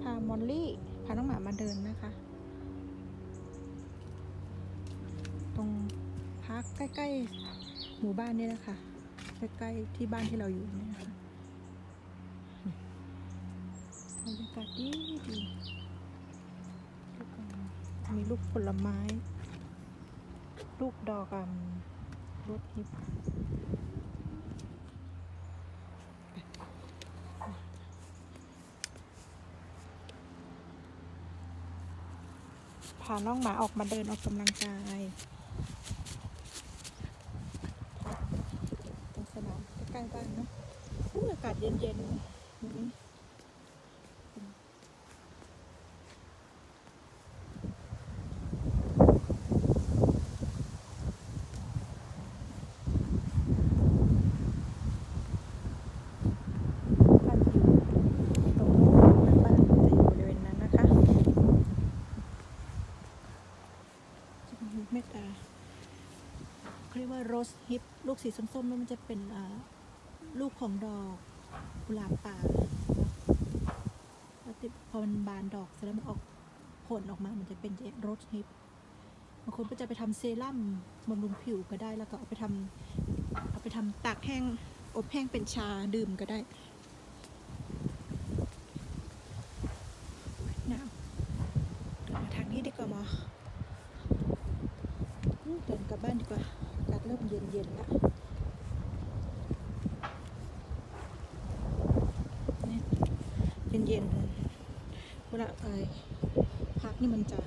พามอลลี่พาน้องหมามาเดินนะคะ ตรงพักใกล้ๆหมู่บ้านนี่แหละค่ะใกล้ๆที่บ้านที่เราอยู่นี่นะคะบรรยากาศดีดีมีลูกผลไม้ ลูกดอกอ่ำรถฮิป พาน้องหมาออกมาเดินออกกำลังกายตรงสนามใกล้ๆบ้านเนาะอากาศเย็นๆอย่างนี้บ้านอยู่ตรงนู้นบ้านจะอยู่บริเวณนั้นนะคะ จะมี เมตตาเขาเรียกว่าโรสฮิปลูกสีส้มๆแล้วมันจะเป็นลูกของดอกกุหลาบป่าแล้วติดพอมันบานดอกเสร็จแล้วมันออกผลออกมา มันจะเป็นโรสฮิปบางคนก็จะไปทำเซรั่มบำรุงผิวก็ได้แล้วก็เอาไปทำเอาไปทำตากแห้งอบแห้งเป็นชาดื่มก็ได้หนาวเดินมาทางนี้ดีกว่าหมอ อืมเดินกลั บ้านดีกว่าอากาศเริ่มเย็นเย็นๆแล้วเนี่ยเย็นเย็นๆเวลาไปพักนี่มันจะ